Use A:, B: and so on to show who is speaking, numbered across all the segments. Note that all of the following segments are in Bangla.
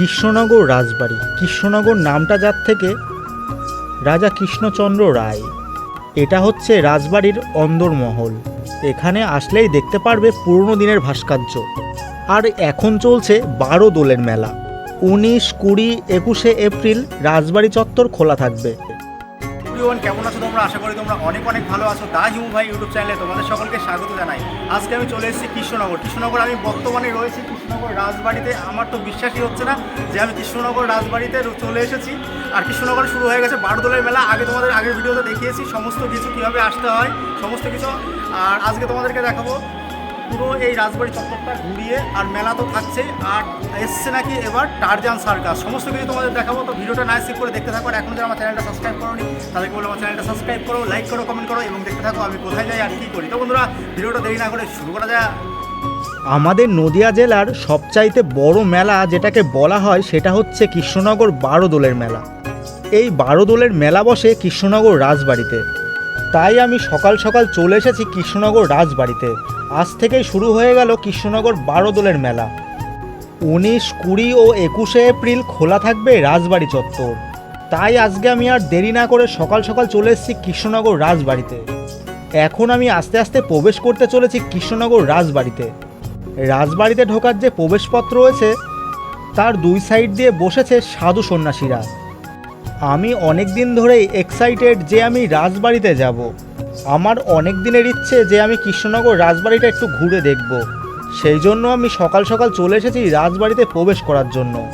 A: কৃষ্ণনগর রাজবাড়ি। কৃষ্ণনগর নামটা যার থেকে রাজা কৃষ্ণচন্দ্র রায়। এটা হচ্ছে রাজবাড়ির অন্দরমহল। এখানে আসলেই দেখতে পারবে পুরনো দিনের ভাস্কর্য। আর এখন চলছে বারো দোলের মেলা। উনিশ, কুড়ি, একুশে এপ্রিল রাজবাড়ি চত্বর খোলা থাকবে।
B: কেমন আছো তোমরা? আশা করি তোমরা অনেক অনেক ভালো আছো। দা হিমু ভাই ইউটিউব চ্যানেলে তোমাদের সকলকে স্বাগত জানাই। আজকে আমি চলে এসেছি কৃষ্ণনগর। কৃষ্ণনগর আমি বর্তমানে রয়েছি কৃষ্ণনগর রাজবাড়িতে আমার তো বিশ্বাসই হচ্ছে না যে আমি কৃষ্ণনগর রাজবাড়িতে চলে এসেছি। আর কৃষ্ণনগরে শুরু হয়ে গেছে বারোদোলের মেলা। আগে তোমাদের আগের ভিডিওতে দেখিয়েছি সমস্ত কিছু কীভাবে আসতে হয়, সমস্ত কিছু। আর আজকে তোমাদেরকে দেখাবো পুরো এই রাজবাড়ি চত্বরটা ঘুরিয়ে, আর মেলা তো থাকছে আর এসছে নাকি এবার টারজান সার্কাস। সমস্ত কিছু তোমাদের দেখাবো, তো ভিডিওটা না স্কিপ করে দেখতে থাকো। আর এখন যারা আমার চ্যানেলটা সাবস্ক্রাইব করোনি, তাদেরকে বলে আমার চ্যানেলটা সাবস্ক্রাইব করো লাইক করো কমেন্ট করো এবং দেখতে থাকো আমি কোথায় যাই আর কী করি। তো বন্ধুরা, ভিডিওটা দেরি না করে শুরু করা যায়
A: আমাদের নদিয়া জেলার সবচাইতে বড় মেলা যেটাকে বলা হয় সেটা হচ্ছে কৃষ্ণনগর বারো দোলের মেলা। এই বারো দোলের মেলা বসে কৃষ্ণনগর রাজবাড়িতে। তাই আমি সকাল সকাল চলে এসেছি কৃষ্ণনগর রাজবাড়িতে। আজ থেকেই শুরু হয়ে গেল কৃষ্ণনগর বারো দোলের মেলা। উনিশ কুড়ি ও একুশে এপ্রিল খোলা থাকবে রাজবাড়ি চত্বর। তাই আজকে আমি আর দেরি না করে সকাল সকাল চলে এসেছি কৃষ্ণনগর রাজবাড়িতে। এখন আমি আস্তে আস্তে প্রবেশ করতে চলেছি কৃষ্ণনগর রাজবাড়িতে। রাজবাড়িতে ঢোকার যে প্রবেশপত্র রয়েছে, তার দুই সাইড দিয়ে বসেছে সাধু সন্ন্যাসীরা। আমি অনেক দিন ধরেই এক্সাইটেড যে আমি রাজবাড়িতে যাব। আমার অনেক দিনের ইচ্ছে যে আমি কৃষ্ণনগর রাজবাড়িটা একটু ঘুরে দেখব। সেই জন্য আমি সকাল সকাল চলে এসেছি রাজবাড়িতে প্রবেশ করার জন্য।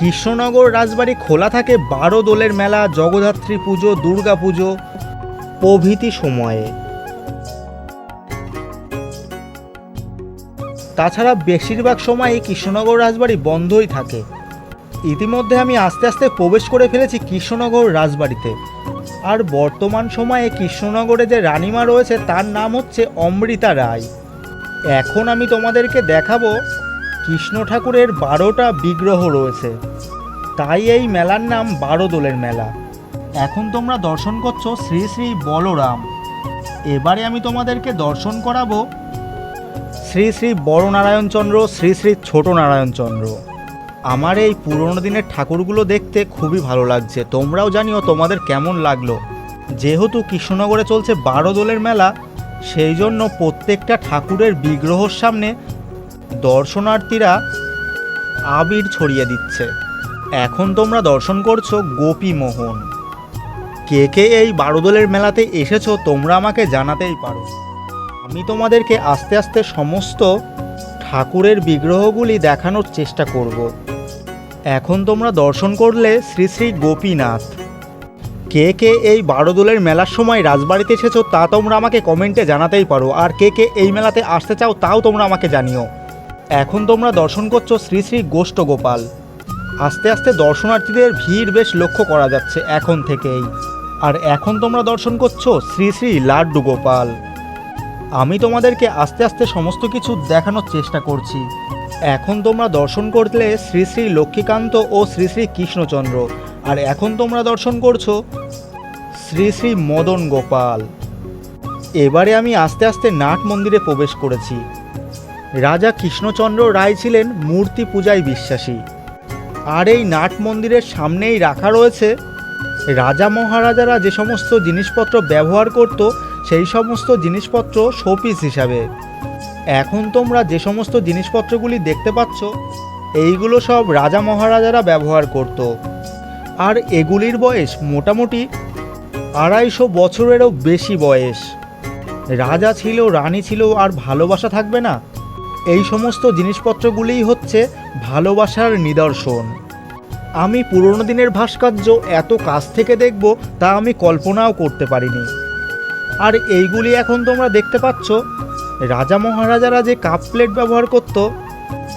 A: কৃষ্ণনগর রাজবাড়ি খোলা থাকে বারো দোলের মেলা, জগদ্ধাত্রী পুজো, দুর্গা পুজো প্রভৃতি সময়ে। তাছাড়া বেশিরভাগ সময়ই কৃষ্ণনগর রাজবাড়ি বন্ধই থাকে। ইতিমধ্যে আমি আস্তে আস্তে প্রবেশ করে ফেলেছি কৃষ্ণনগর রাজবাড়িতে। আর বর্তমান সময়ে কৃষ্ণনগরে যে রানীমা রয়েছে, তার নাম হচ্ছে অমৃতা রায়। এখন আমি তোমাদেরকে দেখাবো কৃষ্ণ ঠাকুরের বারোটা বিগ্রহ রয়েছে। তাই এই মেলার নাম বারো দোলের মেলা। এখন তোমরা দর্শন করছ শ্রী শ্রী বলরাম। এবারে আমি তোমাদেরকে দর্শন করাবো শ্রী শ্রী বড় নারায়ণচন্দ্র শ্রী শ্রী ছোট নারায়ণচন্দ্র আমার এই পুরনো দিনের ঠাকুরগুলো দেখতে খুবই ভালো লাগছে। তোমরাও জানিও তোমাদের কেমন লাগল। যেহেতু কৃষ্ণনগরে চলছে বারো দোলের মেলা, সেই জন্য প্রত্যেকটা ঠাকুরের বিগ্রহর সামনে দর্শনার্থীরা আবির ছড়িয়ে দিচ্ছে। এখন তোমরা দর্শন করছ গোপী মোহন কে কে এই বারো দোলের মেলাতে এসেছ তোমরা আমাকে জানাতেই পারো। আমি তোমাদেরকে আস্তে আস্তে সমস্ত ঠাকুরের বিগ্রহগুলি দেখানোর চেষ্টা করব। এখন তোমরা দর্শন করলে শ্রী শ্রী গোপীনাথ। কে কে এই বারোদোলের মেলার সময় রাজবাড়িতে এসেছ তা তোমরা আমাকে কমেন্টে জানাতেই পারো, আর কে কে এই মেলাতে আসতে চাও তাও তোমরা আমাকে জানিও। এখন তোমরা দর্শন করছ শ্রী শ্রী গোষ্ঠ গোপাল আস্তে আস্তে দর্শনার্থীদের ভিড় বেশ লক্ষ্য করা যাচ্ছে এখন থেকেই। আর এখন তোমরা দর্শন করছ শ্রী শ্রী লাড্ডু গোপাল আমি তোমাদেরকে আস্তে আস্তে সমস্ত কিছু দেখানোর চেষ্টা করছি। এখন তোমরা দর্শন করলে শ্রী শ্রী লক্ষ্মীকান্ত ও শ্রী শ্রী কৃষ্ণচন্দ্র। আর এখন তোমরা দর্শন করছ শ্রী শ্রী মদন গোপাল। এবারে আমি আস্তে আস্তে নাট মন্দিরে প্রবেশ করেছি। রাজা কৃষ্ণচন্দ্র রায় ছিলেন মূর্তি পূজায় বিশ্বাসী। আর এই নাট মন্দিরের সামনেই রাখা রয়েছে রাজা মহারাজারা যে সমস্ত জিনিসপত্র ব্যবহার করত সেই সমস্ত জিনিসপত্র শোপিস হিসাবে। এখন তোমরা যে সমস্ত জিনিসপত্রগুলি দেখতে পাচ্ছ, এইগুলো সব রাজা মহারাজারা ব্যবহার করত। আর এগুলির বয়স মোটামুটি আড়াইশো বছরেরও বেশি বয়স। রাজা ছিল, রানী ছিল, আর ভালোবাসা থাকবে না। এই সমস্ত জিনিসপত্রগুলিই হচ্ছে ভালোবাসার নিদর্শন। আমি পুরনো দিনের ভাস্কর্য এত কাছ থেকে দেখব তা আমি কল্পনাও করতে পারিনি। আর এইগুলি এখন তোমরা দেখতে পাচ্ছ। রাজা মহারাজারা যে কাপ প্লেট ব্যবহার করত,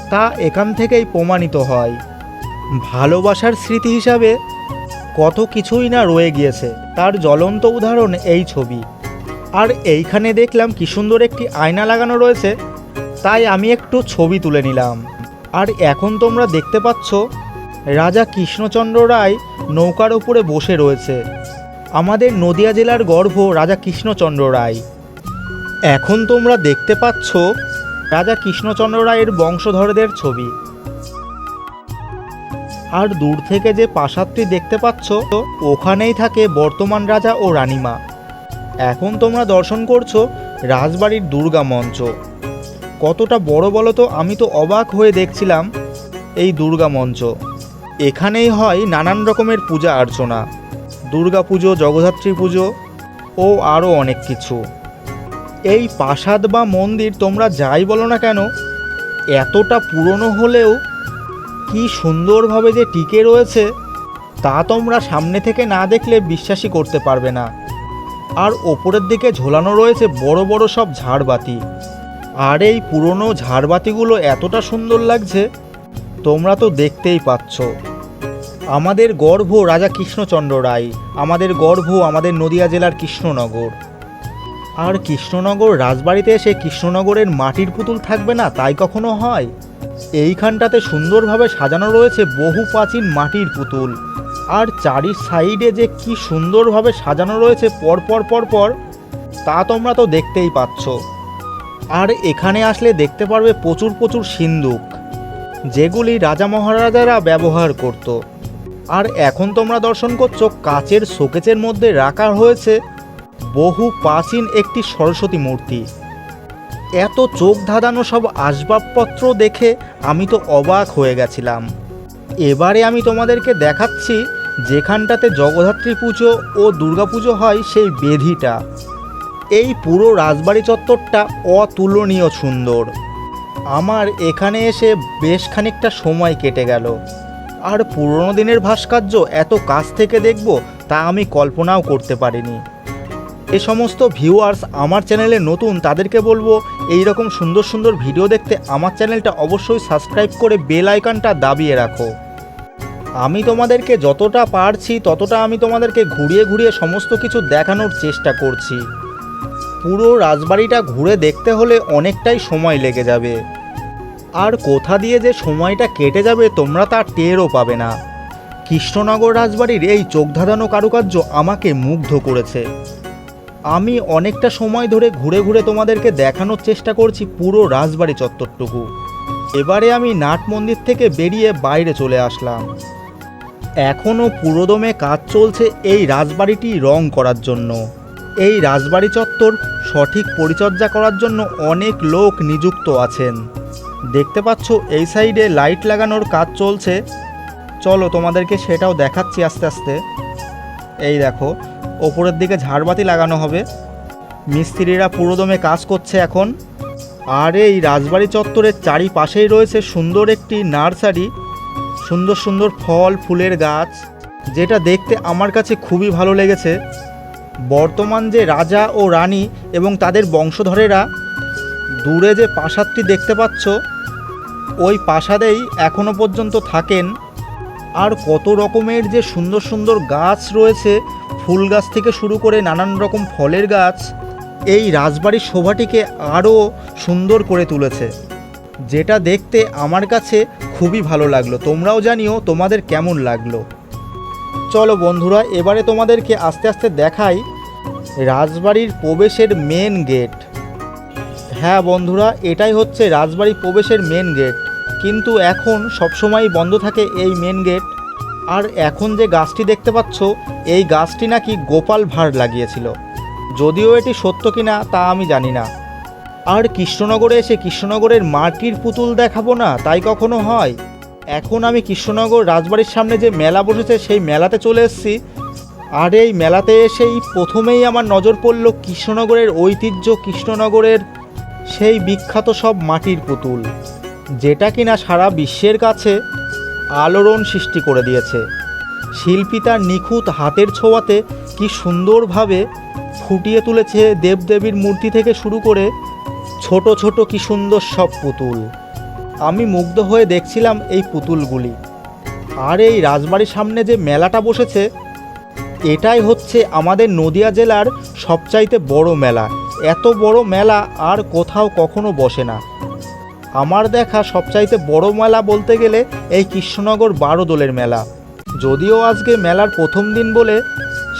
A: তা এখান থেকেই প্রমাণিত হয়। ভালোবাসার স্মৃতি হিসাবে কত কিছুই না রয়ে গিয়েছে। তার জ্বলন্ত উদাহরণ এই ছবি। আর এইখানে দেখলাম কি সুন্দর একটি আয়না লাগানো রয়েছে, তাই আমি একটু ছবি তুলে নিলাম। আর এখন তোমরা দেখতে পাচ্ছ, রাজা কৃষ্ণচন্দ্র রায় নৌকার উপরে বসে রয়েছে। আমাদের নদিয়া জেলার গর্ভ রাজা কৃষ্ণচন্দ্র রায়। এখন তোমরা দেখতে পাচ্ছ রাজা কৃষ্ণচন্দ্র রায়ের বংশধরদের ছবি। আর দূর থেকে যে প্রাসাদটি দেখতে পাচ্ছ, ওখানেই থাকে বর্তমান রাজা ও রানীমা। এখন তোমরা দর্শন করছ রাজবাড়ির দুর্গা মঞ্চ। কতটা বড় বলো তো, আমি তো অবাক হয়ে দেখছিলাম এই দুর্গা মঞ্চ। এখানেই হয় নানান রকমের পূজা অর্চনা দুর্গা পুজো জগদ্ধাত্রী পুজো ও আরও অনেক কিছু। এই প্রাসাদ বা মন্দির তোমরা যাই বলো না কেন, এতটা পুরনো হলেও কি সুন্দরভাবে যে টিকে রয়েছে তা তোমরা সামনে থেকে না দেখলে বিশ্বাসই করতে পারবে না। আর ওপরের দিকে ঝোলানো রয়েছে বড় বড় সব ঝাড়বাতি। আর এই পুরনো ঝাড়বাতিগুলো এতটা সুন্দর লাগছে, তোমরা তো দেখতেই পাচ্ছ। আমাদের গর্ভ রাজা কৃষ্ণচন্দ্র রায়, আমাদের গর্ভ আমাদের নদিয়া জেলার কৃষ্ণনগর। আর কৃষ্ণনগর রাজবাড়িতে এসে কৃষ্ণনগরের মাটির পুতুল থাকবে না, তাই কখনো হয়? এইখানটাতে সুন্দরভাবে সাজানো রয়েছে বহু প্রাচীন মাটির পুতুল। আর চারি সাইডে যে কি সুন্দরভাবে সাজানো রয়েছে পর পর পর পর, তা তোমরা তো দেখতেই পাচ্ছ। আর এখানে আসলে দেখতে পারবে প্রচুর প্রচুর সিন্দুক যেগুলি রাজা মহারাজারা ব্যবহার করত। আর এখন তোমরা দর্শন করছ কাচের শোকেচের মধ্যে রাখা হয়েছে বহু প্রাচীন একটি সরস্বতী মূর্তি। এত চোখ ধাঁধানো সব আসবাবপত্র দেখে আমি তো অবাক হয়ে গেছিলাম। এবারে আমি তোমাদেরকে দেখাচ্ছি যেখানটাতে জগদ্ধাত্রী পুজো ও দুর্গাপুজো হয় সেই বেধিটা। এই পুরো রাজবাড়ি চত্বরটা অতুলনীয় সুন্দর। আমার এখানে এসে বেশ খানিকটা সময় কেটে গেল। আর পুরনো দিনের ভাস্কর্য এত কাছ থেকে দেখব তা আমি কল্পনাও করতে পারিনি। এ সমস্ত ভিউয়ার্স আমার চ্যানেলে নতুন, তাদেরকে বলব এই রকম সুন্দর সুন্দর ভিডিও দেখতে আমার চ্যানেলটা অবশ্যই সাবস্ক্রাইব করে বেল আইকনটা দাবিয়ে রাখো। আমি তোমাদেরকে যতটা পারছি, ততটা আমি তোমাদেরকে ঘুরিয়ে ঘুরিয়ে সমস্ত কিছু দেখানোর চেষ্টা করছি। পুরো রাজবাড়িটা ঘুরে দেখতে হলে অনেকটাই সময় লেগে যাবে। আর কোথা দিয়ে যে সময়টা কেটে যাবে তোমরা তা টেরও পাবে না। কৃষ্ণনগর রাজবাড়ির এই চোখ ধাঁধানো কারুকার্য আমাকে মুগ্ধ করেছে। আমি অনেকটা সময় ধরে ঘুরে ঘুরে তোমাদেরকে দেখানোর চেষ্টা করছি পুরো রাজবাড়ি চত্বরটুকু। এবারে আমি নাট মন্দির থেকে বেরিয়ে বাইরে চলে আসলাম। এখনও পুরোদমে কাজ চলছে এই রাজবাড়িটি রং করার জন্য। এই রাজবাড়ি চত্বর সঠিক পরিচর্যা করার জন্য অনেক লোক নিযুক্ত আছেন। দেখতে পাচ্ছ, এই সাইডে লাইট লাগানোর কাজ চলছে। চলো তোমাদেরকে সেটাও দেখাচ্ছি আস্তে আস্তে। এই দেখো, ওপরের দিকে ঝাড়বাতি লাগানো হবে। মিস্ত্রিরা পুরোদমে কাজ করছে এখন। আর, এই রাজবাড়ি চত্বরের চারিপাশেই রয়েছে সুন্দর একটি নার্সারি। সুন্দর সুন্দর ফল, ফুলের গাছ, যেটা দেখতে আমার কাছে খুবই ভালো লেগেছে। বর্তমান যে রাজা ও রানী এবং তাদের বংশধরেরা দূরে যে প্রাসাদটি দেখতে পাচ্ছ, ওই প্রাসাদেই এখনও পর্যন্ত থাকেন। আর কত রকমের যে সুন্দর সুন্দর গাছ রয়েছে, ফুল গাছ থেকে শুরু করে নানান রকম ফলের গাছ, এই রাজবাড়ির শোভাটিকে আরও সুন্দর করে তুলেছে। যেটা দেখতে আমার কাছে খুবই ভালো লাগল। তোমরাও জানিও তোমাদের কেমন লাগল। চলো বন্ধুরা, এবারে তোমাদেরকে আস্তে আস্তে দেখাই রাজবাড়ির প্রবেশের মেন গেট হ্যাঁ বন্ধুরা, এটাই হচ্ছে রাজবাড়ি প্রবেশের মেন গেট কিন্তু এখন সবসময়ই বন্ধ থাকে এই মেন গেট আর এখন যে গাছটি দেখতে পাচ্ছ, এই গাছটি নাকি গোপাল ভাঁড় লাগিয়েছিল। যদিও এটি সত্য কিনা তা আমি জানি না। আর কৃষ্ণনগরে এসে কৃষ্ণনগরের মাটির পুতুল দেখাবো না, তাই কখনো হয়? এখন আমি কৃষ্ণনগর রাজবাড়ির সামনে যে মেলা বসেছে, সেই মেলাতে চলে এসেছি। আর এই মেলাতে এসেই প্রথমেই আমার নজর পড়ল কৃষ্ণনগরের ঐতিহ্য, কৃষ্ণনগরের সেই বিখ্যাত সব মাটির পুতুল, যেটা কিনা সারা বিশ্বের কাছে আলোড়ন সৃষ্টি করে দিয়েছে। শিল্পী তার নিখুঁত হাতের ছোঁয়াতে কি সুন্দরভাবে ফুটিয়ে তুলেছে দেবদেবীর মূর্তি থেকে শুরু করে ছোট ছোট কি সুন্দর সব পুতুল। আমি মুগ্ধ হয়ে দেখছিলাম এই পুতুলগুলি। আর এই রাজবাড়ির সামনে যে মেলাটা বসেছে, এটাই হচ্ছে আমাদের নদিয়া জেলার সবচাইতে বড় মেলা। এত বড় মেলা আর কোথাও কখনো বসে না। আমার দেখা সবচাইতে বড় মেলা বলতে গেলে এই কৃষ্ণনগর বারো দোলের মেলা। যদিও আজকে মেলার প্রথম দিন বলে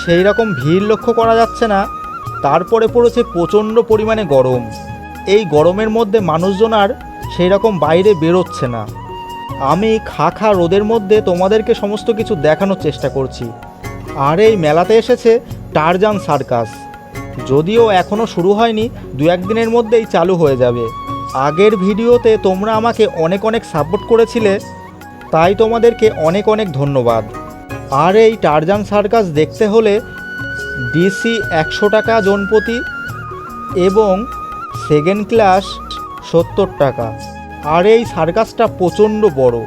A: সেই রকম ভিড় লক্ষ্য করা যাচ্ছে না, তারপরে পড়েছে প্রচণ্ড পরিমাণে গরম। এই গরমের মধ্যে মানুষজন আর সেই রকম বাইরে বেরোচ্ছে না। আমি খা খা রোদের মধ্যে তোমাদেরকে সমস্ত কিছু দেখানোর চেষ্টা করছি। আর এই মেলাতে এসেছে টারজান সার্কাস। যদিও এখনও শুরু হয়নি, দু একদিনের মধ্যেই চালু হয়ে যাবে। আগের ভিডিওতে তোমরা আমাকে অনেক অনেক সাপোর্ট করেছিলে, তাই তোমাদেরকে অনেক অনেক ধন্যবাদ। আর এই টারজান সার্কাস দেখতে হলে ডিসি একশো টাকা জনপ্রতি এবং সেকেন্ড ক্লাস সত্তর টাকা। আর এই সার্কাসটা প্রচণ্ড বড়।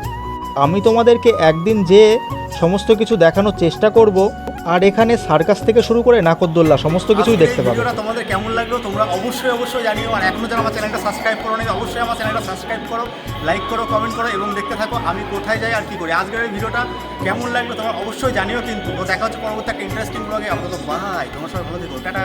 A: আমি তোমাদেরকে একদিন যে সমস্ত কিছু দেখানোর চেষ্টা করব। আর এখানে সার্কাস থেকে শুরু করে নাকদ্দোল্লা সমস্ত কিছুই দেখতে পাবে
B: ভিডিওটা তোমাদের কেমন লাগল তোমরা অবশ্যই অবশ্যই জানিও। আর এখনও যারা আমার চ্যানেলটা সাবস্ক্রাইব করো নি অবশ্যই আমার চ্যানেলটা সাবস্ক্রাইব করো লাইক করো কমেন্ট করো এবং দেখতে থাকো আমি কোথায় যাই আর কি করি। আজকের এই ভিডিওটা কেমন লাগল তোমরা অবশ্যই জানিও কিন্তু। তো দেখা হচ্ছে পরবর্তী একটা ইন্টারেস্টিং ব্লগে আপাতত বাই তোমার সবাই ভালো থেকো। টাটা।